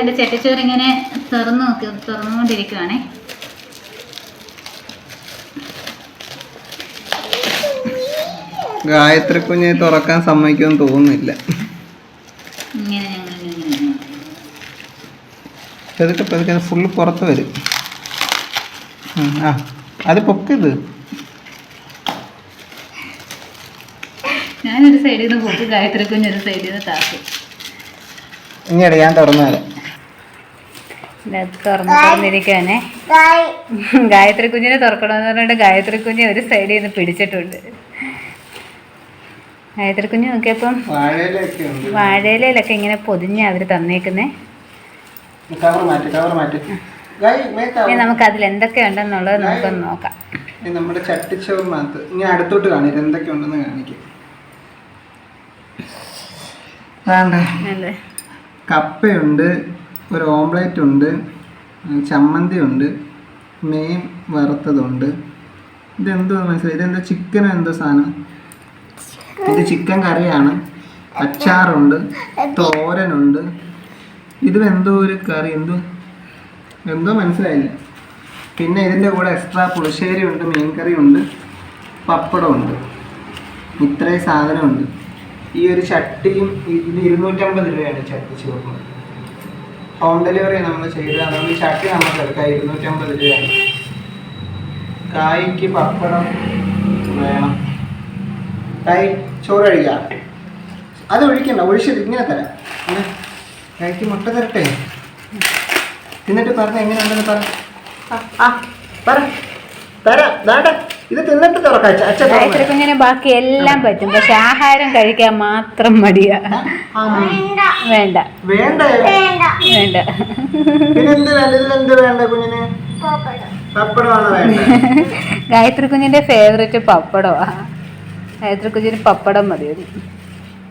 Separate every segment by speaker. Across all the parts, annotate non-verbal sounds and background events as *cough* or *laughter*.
Speaker 1: എന്റെ ചട്ടിച്ചോറ് ഇങ്ങനെ തുറന്നു നോക്കി തുറന്നുകൊണ്ടിരിക്കുവാണേ.
Speaker 2: ഗായത്രി കുഞ്ഞെ തുറക്കാൻ സമ്മതിക്കുമെന്ന് തോന്നുന്നില്ല. പതുക്കെ പതുക്കെ ഫുള്ള് പുറത്ത് വരും. ആ അത് പൊക്കിത്
Speaker 1: ഞാനൊരു സൈഡിൽ നിന്ന് പൊക്കി ഗായത്രി കുഞ്ഞൊരു സൈഡിൽ നിന്ന് താക്കും
Speaker 2: ഇനി ഞാൻ തുറന്നു തരാം.
Speaker 1: തുറന്ന് തുറന്നിരിക്കുവാണേ. ഗായത്രി കുഞ്ഞിനെ തുറക്കണമെന്ന് പറഞ്ഞിട്ട് ഗായത്രി കുഞ്ഞ് ഒരു സൈഡിൽ നിന്ന് പിടിച്ചിട്ടുണ്ട്. ഗായത്രി കുഞ്ഞ് നോക്കിയപ്പം
Speaker 2: വാഴയിലൊക്കെ
Speaker 1: ഇങ്ങനെ പൊതിഞ്ഞ അവർ തന്നേക്കുന്നേ. ഇനി. നമുക്ക് അതിൽ എന്തൊക്കെ ഉണ്ടെന്നുള്ളത് നമുക്കൊന്ന് നോക്കാം.
Speaker 2: നമ്മുടെ ചട്ടിച്ചോറിനകത്ത് ഇനി അടുത്തോട്ട് കാണിക്കും എന്തൊക്കെ ഉണ്ടെന്ന് കാണിക്കും. കപ്പയുണ്ട് ഒരു ഓംലേറ്റ് ഉണ്ട് ചമ്മന്തി ഉണ്ട് മീൻ വറുത്തതുണ്ട്. ഇതെന്തോ മനസ്സിലായി? ഇതെന്തോ ചിക്കനോ എന്തോ സാധനം? ഇത് ചിക്കൻ കറിയാണ്. അച്ചാറുണ്ട് തോരനുണ്ട്. എന്തോ ഒരു കറി? എന്തോ എന്തോ മനസ്സിലായില്ല. പിന്നെ ഇതിന്റെ കൂടെ എക്സ്ട്രാ പുളിശ്ശേരി ഉണ്ട് മീൻകറി ഉണ്ട് പപ്പടം ഉണ്ട്. ഇത്രയും സാധനമുണ്ട്. ഈ ഒരു ചട്ടിയും ഇതിന് ഇരുന്നൂറ്റമ്പത് രൂപയാണ് ചട്ടി ചോറിന് ഹോം ഡെലിവറി നമ്മൾ ചെയ്തത്. അതുകൊണ്ട് ഈ ചട്ടി നമുക്ക് എടുക്കാം ഇരുന്നൂറ്റമ്പത് രൂപയാണ്. കായ്ക്ക് പപ്പടം വേണം. കായ് ചോറ് കഴിക്കാം? അത് ഒഴിക്കണ്ട. ഒഴിച്ചത് ഇങ്ങനെ തരാം. കായ്ക്ക് മുട്ട തരട്ടെ? തിന്നിട്ട് പറഞ്ഞ എങ്ങനെയുണ്ടെന്ന് പറ. പറ. തരാം. ദാണ്ട ഇത് തിന്നിട്ട് തുറക്കാം. അച്ഛ
Speaker 1: ബാക്കി എല്ലാം പറ്റും. പക്ഷെ ആഹാരം കഴിക്കാൻ മാത്രം മടിയാ. വേണ്ട.
Speaker 2: വേണ്ട.
Speaker 1: വേണ്ടേ.
Speaker 2: വേണ്ട. വേണ്ട. ഇതിലെന്ത് വേണ്ട കുഞ്ഞിന്? പപ്പടമാണോ വേണ്ട
Speaker 1: ഗായത്രി കുഞ്ഞിന്റെ ഫേവറേറ്റ് പപ്പടമാ. ഗായത്രി കുഞ്ഞിന് പപ്പടം മതി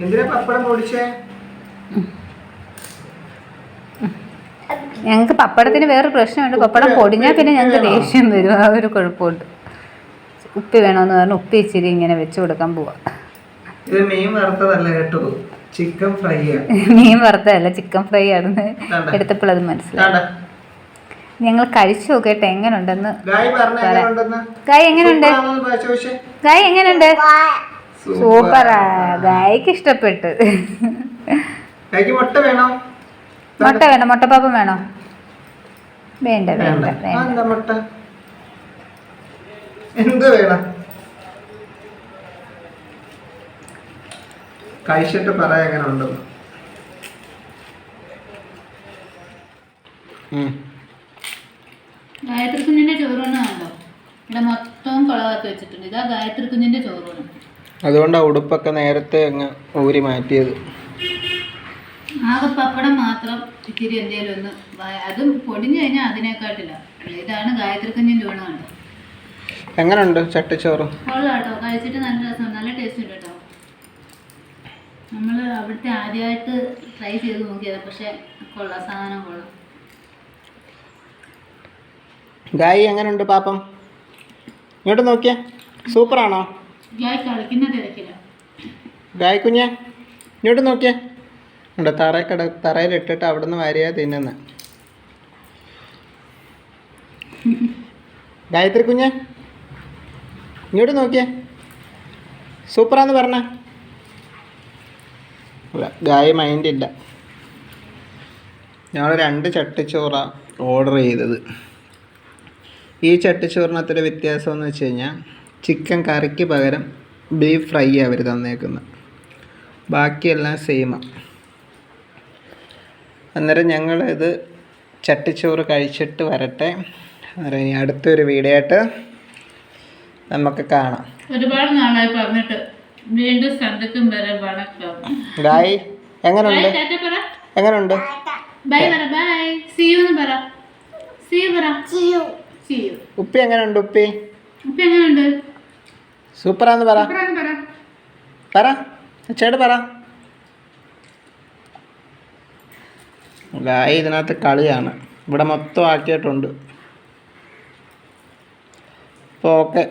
Speaker 2: എന്തിനാ പപ്പടം പൊടിച്ചേ?
Speaker 1: ഞങ്ങൾക്ക് പപ്പടത്തിന് വേറൊരു പ്രശ്നമുണ്ട്. പപ്പടം പൊടിഞ്ഞാൽ പിന്നെ ഞങ്ങൾക്ക് ദേഷ്യം വരും. ആ ഒരു കുഴപ്പമുണ്ട്. ഉപ്പി വേണമെന്ന് പറഞ്ഞ് ഉപ്പി ഇച്ചിരി ഇങ്ങനെ വെച്ച് കൊടുക്കാൻ പോവാ.
Speaker 2: ഇത് മീൻ വറുത്തതല്ല കേട്ടോ ചിക്കൻ ഫ്രൈ *laughs*
Speaker 1: മീൻ വറുത്തതല്ല ചിക്കൻ ഫ്രൈ ആണെന്ന്
Speaker 2: എടുത്തപ്പോഴത്
Speaker 1: എടുത്തപ്പോൾ അത് മനസ്സിലായി. ഞങ്ങൾ കഴിച്ചു നോക്കട്ടെ എങ്ങനെയുണ്ടെന്ന്
Speaker 2: ഗായ്
Speaker 1: എങ്ങനെയുണ്ട് ഗായ് എങ്ങനെയുണ്ട്. സൂപ്പറാ. ഗായ്ക്ക് ഇഷ്ടപ്പെട്ട്.
Speaker 2: മുട്ട വേണോ?
Speaker 1: മുട്ട വേണം മുട്ടപ്പാപ്പം വേണോ? വേണ്ട വേണ്ട
Speaker 2: വേണ്ട. എന്താ വേണം? കഴിച്ചിട്ട് പറയാ എങ്ങനെ ഉണ്ടെന്ന്.
Speaker 1: ഗായത്രി കുഞ്ഞിന്റെ ചോറൂണാണല്ലോ കണ്ടോ? ഇവിടെ മൊത്തം കുളവാക്കി വെച്ചിട്ടുണ്ട്. ഇതാ ഗായത്രി കുഞ്ഞിന്റെ ചോറൂണ്.
Speaker 2: അതുകൊണ്ടാ ഉടുപ്പൊക്കെ നേരത്തെ അങ്ങ് ഊരി മാറ്റിയത്.
Speaker 1: ആകെ പപ്പടം മാത്രം ഇത്തിരി എന്തെങ്കിലും ഒന്ന് അതും പൊടിഞ്ഞു കഴിഞ്ഞാൽ അതിനെക്കാട്ടില്ല ഇതാണ് ഗായത്രി കുഞ്ഞിന്റെ ഊണ് കണ്ടോ
Speaker 2: എങ്ങനുണ്ട് ചട്ടിച്ചോറ്?
Speaker 1: കഴിച്ചിട്ട് നല്ല രസമാണ് നല്ല ടേസ്റ്റ് ഉണ്ട് കേട്ടോ. നമ്മൾ അവിടുത്തെ ആദ്യമായിട്ട് ട്രൈ ചെയ്ത് നോക്കിയതാണ് പക്ഷേ കൊള്ളാം. സാധനം കൊള്ളാം.
Speaker 2: ഗായി എങ്ങനെയുണ്ട് പാപ്പം? ഇങ്ങോട്ട് നോക്കിയേ. സൂപ്പറാണോ?
Speaker 1: ആണോ കളിക്കുന്ന തിരക്കില്ല
Speaker 2: ഗായ് കുഞ്ഞെ ഇങ്ങോട്ട് നോക്കിയേ. ഉണ്ട് തറ കട തറയിലിട്ടിട്ട് അവിടുന്ന് വരിക തിന്നുന്ന. *laughs* ഗായത്രി കുഞ്ഞെ ഇങ്ങോട്ട് നോക്കിയേ. സൂപ്പറാന്ന് പറഞ്ഞ. അല്ല ഗായ മൈൻഡ് ഇല്ല. ഞങ്ങൾ രണ്ട് ചട്ടിച്ചോറ ഓർഡർ ചെയ്തത്. ഈ ചട്ടിച്ചോറിനകത്തൊരു വ്യത്യാസം എന്ന് വെച്ച് കഴിഞ്ഞാൽ ചിക്കൻ കറിക്ക് പകരം ബീഫ് ഫ്രൈ അവർ തന്നേക്കുന്നത് ബാക്കിയെല്ലാം സെയിമാണ് അന്നേരം ഞങ്ങൾ ഇത് ചട്ടിച്ചോറ് കഴിച്ചിട്ട് വരട്ടെ. അന്നേരം ഇനി അടുത്തൊരു വീഡിയോ ആയിട്ട് നമുക്ക് കാണാം.
Speaker 1: ഒരുപാട് നാളായി പറഞ്ഞിട്ട് വീണ്ടും സന്ധിക്കും വരെ വണക്കം.
Speaker 2: ഗായ് എങ്ങനെയുണ്ട് എങ്ങനെയുണ്ട്
Speaker 1: ബൈ പറ ബൈ. സി യു എന്ന് പറ. സി യു പറ. സി യു
Speaker 2: ഉപ്പി എങ്ങനെയുണ്ട് ഉപ്പി?
Speaker 1: ഉപ്പി എങ്ങനെയുണ്ട്
Speaker 2: സൂപ്പറാന്ന് പറ.
Speaker 1: സൂപ്പറാന്ന് പറ.
Speaker 2: പറ. ചേട്ട് പറ. ഗായ് ഇതിനകത്ത് കളിയാണ്. ഇവിടെ മൊത്തം ആക്കിയിട്ടുണ്ട്. അപ്പോൾ ഓക്കെ.